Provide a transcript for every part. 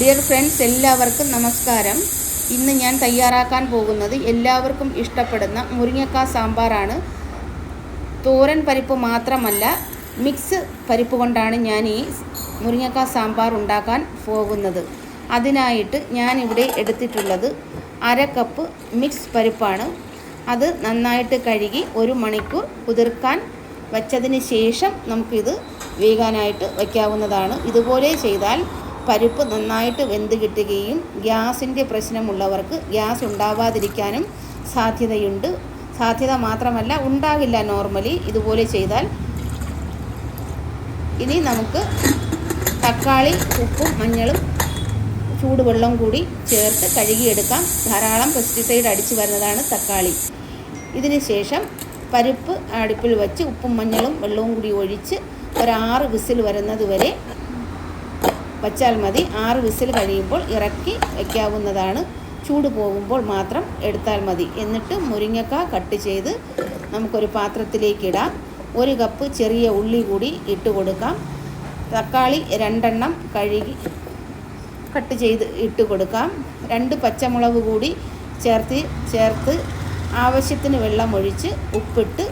Dear friends എല്ലാവർക്കും നമസ്കാരം. ഇന്ന് ഞാൻ തയ്യാറാക്കാൻ പോകുന്നത് എല്ലാവർക്കും ഇഷ്ടപ്പെടുന്ന മുരിങ്ങക്കാ സാമ്പാറാണ്. തോരൻ പരിപ്പ് മാത്രമല്ല മിക്സ് പരിപ്പ് കൊണ്ടാണ് ഞാൻ ഈ മുരിങ്ങക്ക സാമ്പാർ ഉണ്ടാക്കാൻ പോകുന്നത്. അതിനായിട്ട് ഞാനിവിടെ എടുത്തിട്ടുള്ളത് അര കപ്പ് മിക്സ് പരിപ്പാണ്. അത് നന്നായിട്ട് കഴുകി ഒരു മണിക്കൂർ കുതിർക്കാൻ വച്ചതിന് ശേഷം നമുക്കിത് വേകാനായിട്ട് വയ്ക്കാവുന്നതാണ് ഇതുപോലെ ചെയ്താൽ പരിപ്പ് നന്നായിട്ട് വെന്ത് കിട്ടുകയും ഗ്യാസിന്റെ പ്രശ്നമുള്ളവർക്ക് ഗ്യാസ് ഉണ്ടാവാതിരിക്കാനും സാധ്യതയുണ്ട്. സാധ്യത മാത്രമല്ല ഉണ്ടാകില്ല നോർമലി ഇതുപോലെ ചെയ്താൽ. ഇനി നമുക്ക് തക്കാളി ഉപ്പും മഞ്ഞളും ചൂടുവെള്ളം കൂടി ചേർത്ത് കഴുകിയെടുക്കാം. ധാരാളം പെസ്റ്റിസൈഡ് അടിച്ചു വരുന്നതാണ് തക്കാളി. ഇതിന് ശേഷം പരിപ്പ് അടുപ്പിൽ വെച്ച് ഉപ്പും മഞ്ഞളും വെള്ളവും കൂടി ഒഴിച്ച് ഒരാറ് വിസിൽ വരുന്നത് വരെ വച്ചാൽ മതി. ആറ് വിസിൽ കഴിയുമ്പോൾ ഇറക്കി വയ്ക്കാവുന്നതാണ് ചൂട് പോകുമ്പോൾ മാത്രം എടുത്താൽ മതി. എന്നിട്ട് മുരിങ്ങക്ക കട്ട് ചെയ്ത് നമുക്കൊരു പാത്രത്തിലേക്ക് ഇടാം. ഒരു കപ്പ് ചെറിയ ഉള്ളി കൂടി ഇട്ട് കൊടുക്കാം. തക്കാളി രണ്ടെണ്ണം കഴുകി കട്ട് ചെയ്ത് ഇട്ട് കൊടുക്കാം. രണ്ട് പച്ചമുളക് കൂടി ചേർത്ത് ചേർത്ത് ആവശ്യത്തിന് വെള്ളം ഒഴിച്ച് ഉപ്പിട്ട്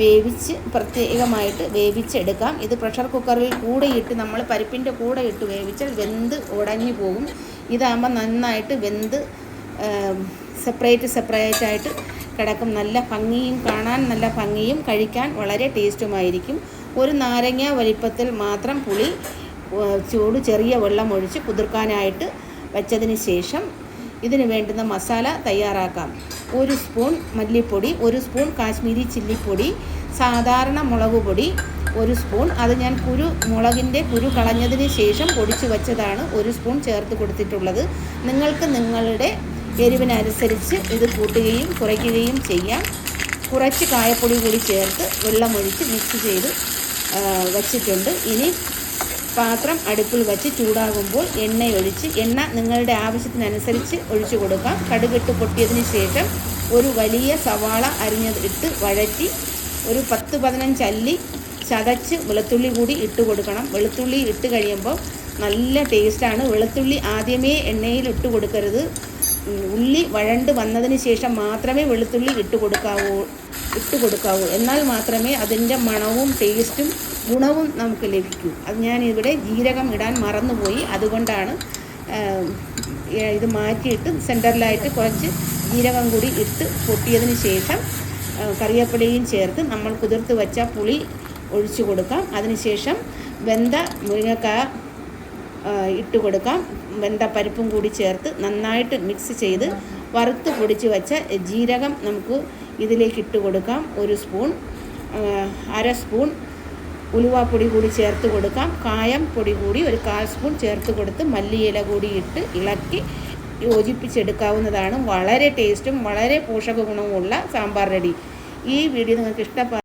വേവിച്ച് പ്രത്യേകമായിട്ട് വേവിച്ചെടുക്കാം. ഇത് പ്രഷർ കുക്കറിൽ കൂടെ ഇട്ട് നമ്മൾ പരിപ്പിന്റെ കൂടെ ഇട്ട് വേവിച്ചാൽ വെന്ത് ഉടഞ്ഞു പോകും. ഇതാകുമ്പോൾ നന്നായിട്ട് വെന്ത് സെപ്പറേറ്റ് സെപ്പറേറ്റ് ആയിട്ട് കിടക്കും. നല്ല ഭംഗിയും കാണാൻ നല്ല ഭംഗിയും കഴിക്കാൻ വളരെ ടേസ്റ്റുമായിരിക്കും. ഒരു നാരങ്ങ വലിപ്പത്തിൽ മാത്രം പുളി ചൂട് ചെറിയ വെള്ളം ഒഴിച്ച് കുതിർക്കാനായിട്ട് വെച്ചതിന് ശേഷം ഇതിന് വേണ്ടുന്ന മസാല തയ്യാറാക്കാം. ഒരു സ്പൂൺ മല്ലിപ്പൊടി ഒരു സ്പൂൺ കാശ്മീരി ചില്ലിപ്പൊടി സാധാരണ മുളക് പൊടി ഒരു സ്പൂൺ. അത് ഞാൻ കുരു മുളകിന്റെ കുരു കളഞ്ഞതിന് ശേഷം പൊടിച്ചു വച്ചതാണ് ഒരു സ്പൂൺ ചേർത്ത് കൊടുത്തിട്ടുള്ളത്. നിങ്ങൾക്ക് നിങ്ങളുടെ എരിവിനനുസരിച്ച് ഇത് കൂട്ടുകയും കുറയ്ക്കുകയും ചെയ്യാം. കുറച്ച് കായപ്പൊടി കൂടി ചേർത്ത് വെള്ളമൊഴിച്ച് മിക്സ് ചെയ്ത് വച്ചിട്ടുണ്ട്. ഇനി പാത്രം അടുപ്പിൽ വച്ച് ചൂടാകുമ്പോൾ എണ്ണയൊഴിച്ച് എണ്ണ നിങ്ങളുടെ ആവശ്യത്തിനനുസരിച്ച് ഒഴിച്ചു കൊടുക്കാം. കടുകിട്ട് പൊട്ടിയതിന് ശേഷം ഒരു വലിയ സവാള അരിഞ്ഞത് ഇട്ട് വഴറ്റി ഒരു പത്ത് പതിനഞ്ച് അല്ലി ചതച്ച് വെളുത്തുള്ളി കൂടി ഇട്ട് കൊടുക്കണം. വെളുത്തുള്ളി ഇട്ട് കഴിയുമ്പോൾ നല്ല ടേസ്റ്റാണ് വെളുത്തുള്ളി ആദ്യമേ എണ്ണയിൽ ഇട്ട് കൊടുക്കരുത്. ഉള്ളി വഴണ്ട് വന്നതിന് ശേഷം മാത്രമേ വെളുത്തുള്ളി ഇട്ട് കൊടുക്കാവൂ. ഇട്ട് കൊടുക്കാവൂ. എന്നാൽ മാത്രമേ അതിന്റെ മണവും ടേസ്റ്റും ഗുണവും നമുക്ക് ലഭിക്കൂ. അത് ഞാനിവിടെ ജീരകം ഇടാൻ മറന്നുപോയി. അതുകൊണ്ടാണ് ഇത് മാറ്റിയിട്ട് സെന്ററിലായിട്ട് കുറച്ച് ജീരകം കൂടി ഇട്ട് പൊട്ടിയതിന് ശേഷം കറിവേപ്പിലയും ചേർത്ത് നമ്മൾ കുതിർത്ത് വെച്ച പുളി ഒഴിച്ചു കൊടുക്കാം. അതിനുശേഷം വെന്ത മുരിങ്ങക്കായ ഇട്ട് കൊടുക്കാം. വെന്ത പരിപ്പും കൂടി ചേർത്ത് നന്നായിട്ട് മിക്സ് ചെയ്ത് വറുത്ത് പൊടിച്ച് വെച്ച ജീരകം നമുക്ക് ഇതിലേക്ക് ഇട്ട് കൊടുക്കാം. ഒരു സ്പൂൺ അര സ്പൂൺ ഉലുവാപ്പൊടി കൂടി ചേർത്ത് കൊടുക്കാം. കായം പൊടി കൂടി ഒരു കാൽ സ്പൂൺ ചേർത്ത് കൊടുത്ത് മല്ലിയില കൂടി ഇട്ട് ഇളക്കി യോജിപ്പിച്ചെടുക്കാവുന്നതാണ്. വളരെ ടേസ്റ്റും വളരെ പോഷക ഗുണവുമുള്ള സാമ്പാർ റെഡി. ഈ വീഡിയോ നിങ്ങൾക്ക് ഇഷ്ടപ്പെട്ട